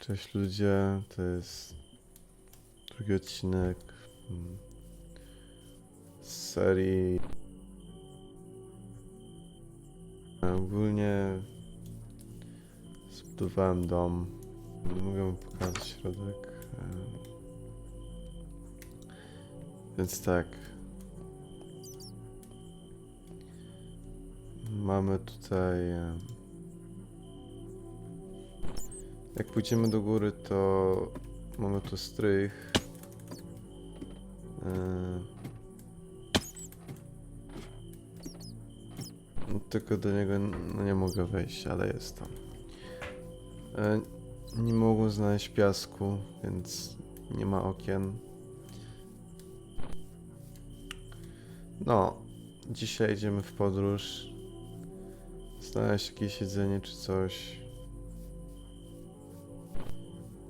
Cześć ludzie, to jest drugi odcinek mm, z serii. E, Ogólnie zbudowałem dom. Nie mogę pokazać środek. e, Więc tak. Mamy tutaj. Jak pójdziemy do góry, to mamy tu strych. Yy. Tylko do niego no, nie mogę wejść, ale jest tam. Yy, Nie mogłem znaleźć piasku, więc nie ma okien. No, dzisiaj idziemy w podróż. Znaleźć jakieś jedzenie czy coś.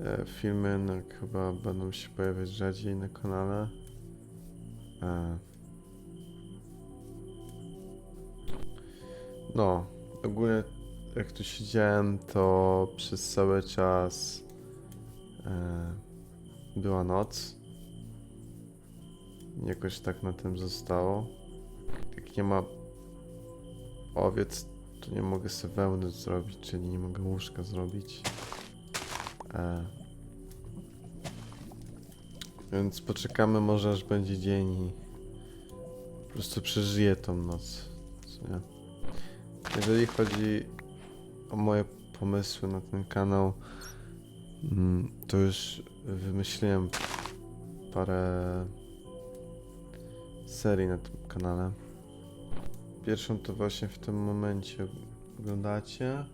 E, filmy chyba będą się pojawiać rzadziej na kanale. E. No, ogólnie jak tu siedziałem, to przez cały czas e, była noc. Jakoś tak na tym zostało. Jak nie ma owiec, to nie mogę sobie wełny zrobić, czyli nie mogę łóżka zrobić. E. Więc poczekamy może aż będzie dzień i po prostu przeżyję tą noc. Jeżeli chodzi o moje pomysły na ten kanał, mm, to już wymyśliłem parę serii na tym kanale. Pierwszą to właśnie w tym momencie oglądacie.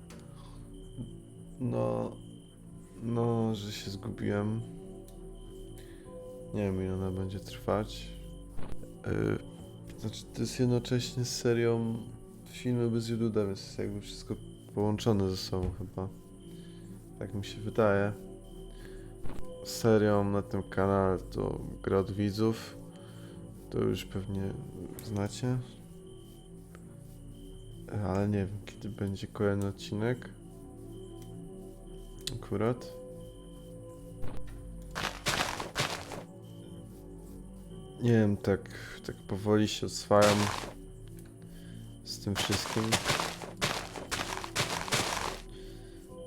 No, no, że się zgubiłem. Nie wiem, ile ona będzie trwać. Yy, znaczy, to jest jednocześnie z serią filmy bez źródeł, więc jest jakby wszystko połączone ze sobą chyba. Tak mi się wydaje. Serią na tym kanale to gra od widzów. To już pewnie znacie. Ale nie wiem, kiedy będzie kolejny odcinek. Akurat. Nie wiem, tak, tak powoli się oswajam z tym wszystkim.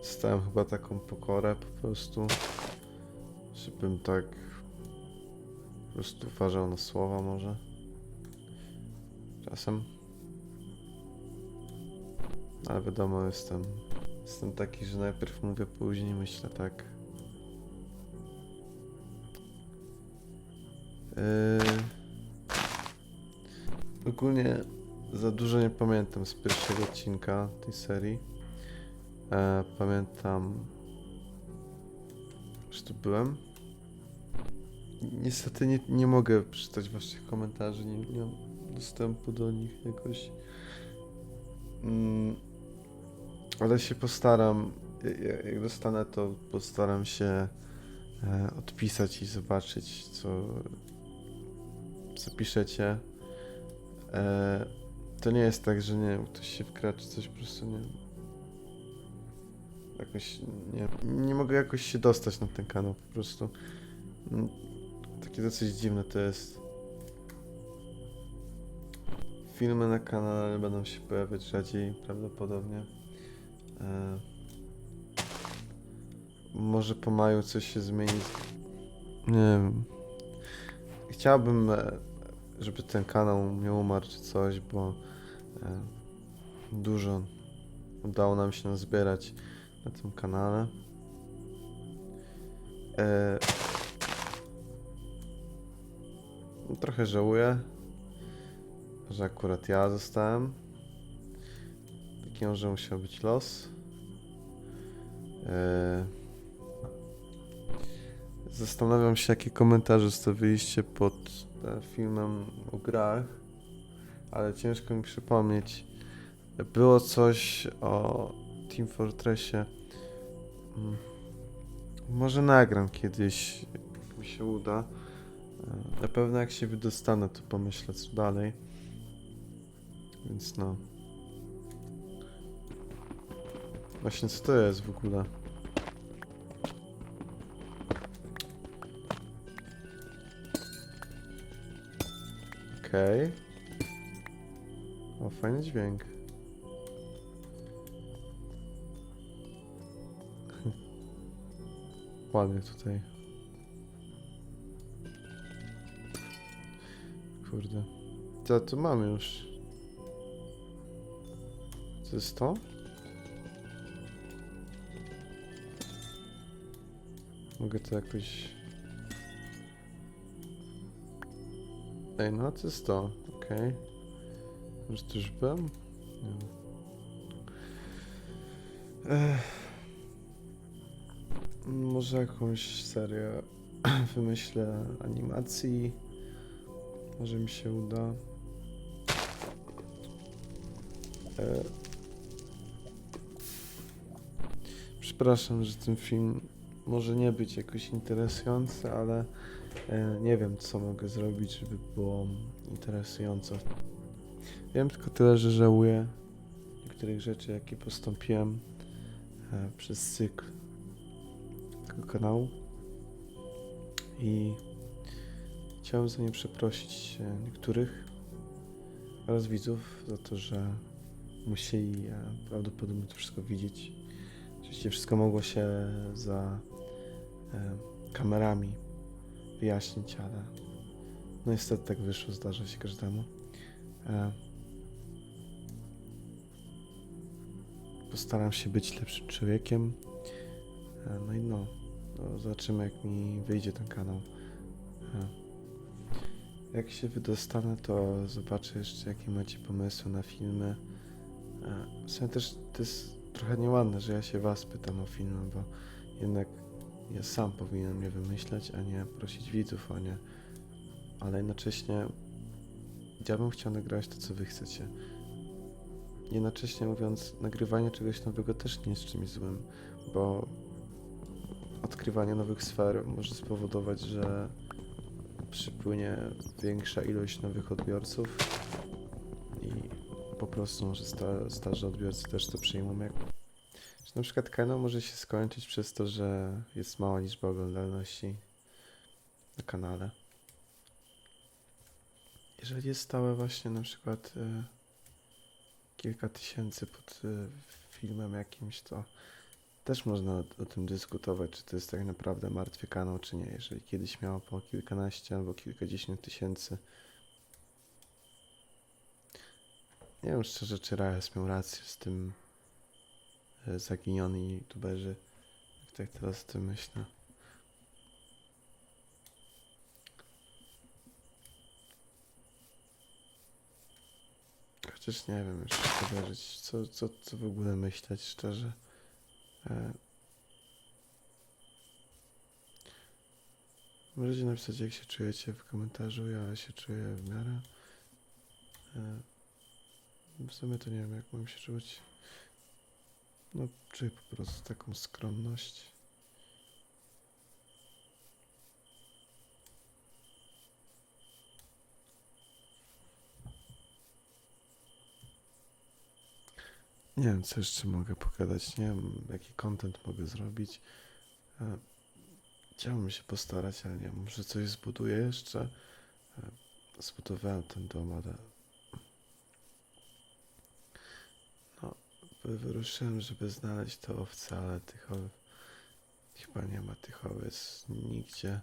Stałem chyba taką pokorę po prostu, żebym tak po prostu uważał na słowa może. Czasem. Ale wiadomo, jestem, jestem taki, że najpierw mówię, później myślę tak. Yy... Ogólnie za dużo nie pamiętam z pierwszego odcinka tej serii. E, pamiętam, że tu byłem. Niestety nie, nie mogę przeczytać waszych komentarzy, nie, nie mam dostępu do nich jakoś. Mm, ale się postaram, ja- ja- jak dostanę to postaram się e, odpisać i zobaczyć co, co piszecie. E, to nie jest tak, że nie ktoś się wkracza, coś po prostu nie Jakoś nie, nie mogę jakoś się dostać na ten kanał po prostu. Mm, Takie dosyć dziwne to jest. Filmy na kanale będą się pojawiać rzadziej prawdopodobnie. E, może po maju coś się zmieni. Nie wiem. Chciałbym, e, żeby ten kanał nie umarł czy coś, bo e, dużo udało nam się zbierać na tym kanale. Trochę żałuję, że akurat ja zostałem. Może musiał być los. E, zastanawiam się, jakie komentarze zostawiliście pod e, filmem o grach, ale ciężko mi przypomnieć. Było coś o Team Fortressie. Mm. Może nagram kiedyś, jak mi się uda. E, Na pewno jak się wydostanę, to pomyślę co dalej. Więc no. Właśnie co to jest w ogóle? Okej. Okay. O, fajny dźwięk. Ładnie tutaj. Kurde. To, to mamy już. Co jest to? Mogę to jakoś... Ej, no to jest to. Okej. Może tu już byłem? Nie wiem. Ech. Może jakąś serię wymyślę animacji. Może mi się uda. E... Przepraszam, że ten film może nie być jakoś interesujący, ale e, nie wiem, co mogę zrobić, żeby było interesująco. Wiem tylko tyle, że żałuję niektórych rzeczy, jakie postąpiłem e, przez cykl tego kanału. I chciałem za nie przeprosić e, niektórych oraz widzów za to, że musieli prawdopodobnie to wszystko widzieć. Oczywiście wszystko mogło się za kamerami wyjaśnić, ale no niestety tak wyszło, zdarza się każdemu. E, postaram się być lepszym człowiekiem. E, no i no, no, zobaczymy jak mi wyjdzie ten kanał. E, jak się wydostanę, to zobaczę jeszcze jakie macie pomysły na filmy. E, w sumie też to jest trochę nieładne, że ja się was pytam o filmy, bo jednak ja sam powinienem je wymyślać, a nie prosić widzów o nie. Ale jednocześnie ja bym chciał nagrywać to, co wy chcecie. Jednocześnie mówiąc, nagrywanie czegoś nowego też nie jest czymś złym, bo odkrywanie nowych sfer może spowodować, że przypłynie większa ilość nowych odbiorców i po prostu może sta, starzy odbiorcy też to przyjmą jak... Że na przykład kanał może się skończyć przez to, że jest mała liczba oglądalności na kanale. Jeżeli jest stałe właśnie na przykład e, kilka tysięcy pod e, filmem jakimś, to też można o, o tym dyskutować, czy to jest tak naprawdę martwy kanał, czy nie. Jeżeli kiedyś miało po kilkanaście albo kilkadziesiąt tysięcy. Nie wiem szczerze, czy Rajas miał rację z tym zaginioni youtuberzy. Jak tak teraz o tym myślę. Chociaż nie wiem już co co, co, co w ogóle myśleć szczerze. E... Możecie napisać jak się czujecie w komentarzu, ja się czuję w miarę. E... W sumie to nie wiem jak mam się czuć. No czuję po prostu taką skromność. Nie wiem, co jeszcze mogę pogadać. Nie wiem, jaki content mogę zrobić. E, Chciałbym się postarać, ale nie wiem, może coś zbuduję jeszcze. E, Zbudowałem ten dom, ale. No, wy- wyruszyłem, żeby znaleźć te owce, ale tych owiec. Chyba nie ma tych owiec nigdzie.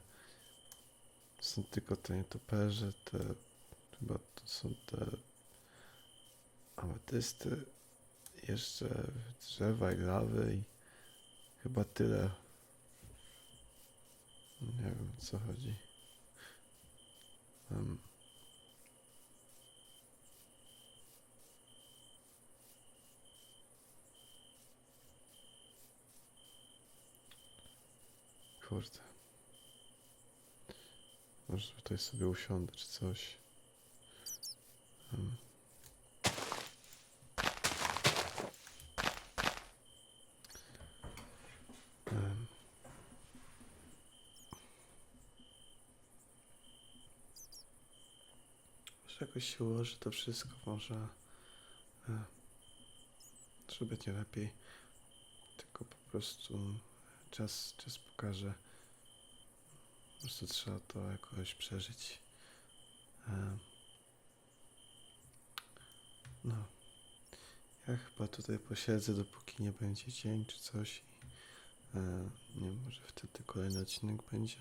Są tylko te nietoperze, te. Chyba to są te. Ametysty jeszcze drzewa i lawy i chyba tyle. Nie wiem o co chodzi. Kurde. Może tutaj sobie usiądę czy coś. Em. Em. Może jakoś się ułoży to wszystko, może e, żeby będzie lepiej. Tylko po prostu czas, czas pokaże. Po prostu trzeba to jakoś przeżyć. E, No. Ja chyba tutaj posiedzę, dopóki nie będzie dzień czy coś. I, e, nie może wtedy kolejny odcinek będzie.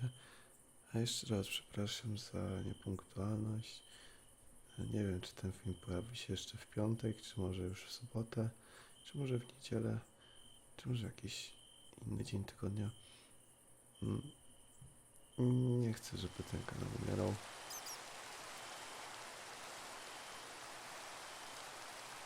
A jeszcze raz przepraszam za niepunktualność. E, Nie wiem, czy ten film pojawi się jeszcze w piątek, czy może już w sobotę, czy może w niedzielę, czy może jakiś inny dzień tygodnia. Mm. Nie chcę, żeby ten kanał umierał.